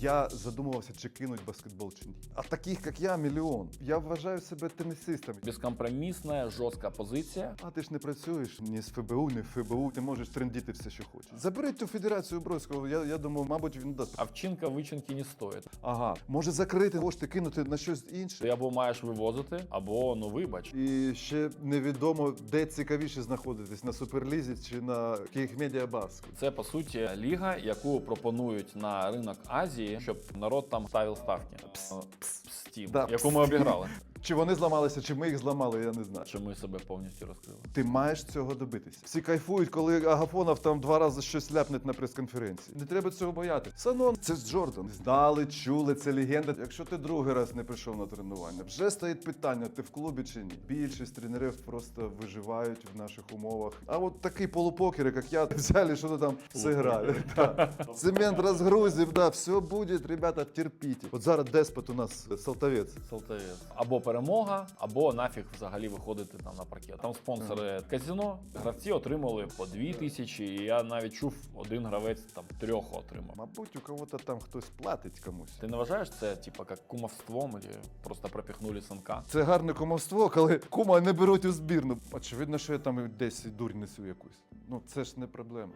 Я задумувався, чи кинуть баскетбол чи ні. А таких, як я, мільйон. Я вважаю себе тенісистом. Безкомпромісна, жорстка позиція. А ти ж не працюєш ні з ФБУ, ні в ФБУ. Ти можеш трендіти все, що хочеш. Заберіть ту федерацію Бродського. Я, я думаю, мабуть, він дасть. А вчинка вичинки не стоїть. Ага, може закрити кошти, кинути на щось інше. Ти або маєш вивозити, або ну вибач. І ще невідомо, де цікавіше знаходитись на суперлізі чи на Київмедіа Баску. Це по суті ліга, яку пропонують на ринок Азії, щоб народ там ставив ставки. Пс, пс, пс, тім, Да, яку пс, ми обіграли. Чи вони зламалися, чи ми їх зламали, я не знаю. Чи ми себе повністю розкрили? Ти маєш цього добитися. Всі кайфують, коли Агафонов там два рази щось ляпне на прес-конференції. Не треба цього бояти. Санон, це ж Джордан. Знали, чули, це легенда. Якщо ти другий раз не прийшов на тренування, вже стоїть питання: ти в клубі чи ні? Більшість тренерів просто виживають в наших умовах. А от такий полупокер, як я, взяли, що то там зіграли. Да. Цемент розгрузив, да, все буде, ребята, терпіть. От зараз деспот у нас Салтовець. Салтовець. Або перемога, або нафіг взагалі виходити там на паркет. Там спонсори казино. Гравці отримали по дві тисячі. І я навіть чув, один гравець там трьох отримав. Мабуть, у кого-то там хтось платить комусь. Ти не вважаєш це, типа, як кумовством, або просто пропіхнули синка? Це гарне кумовство, коли кума не беруть у збірну. Очевидно, що я там десь дурь несу якусь. Ну це ж не проблема.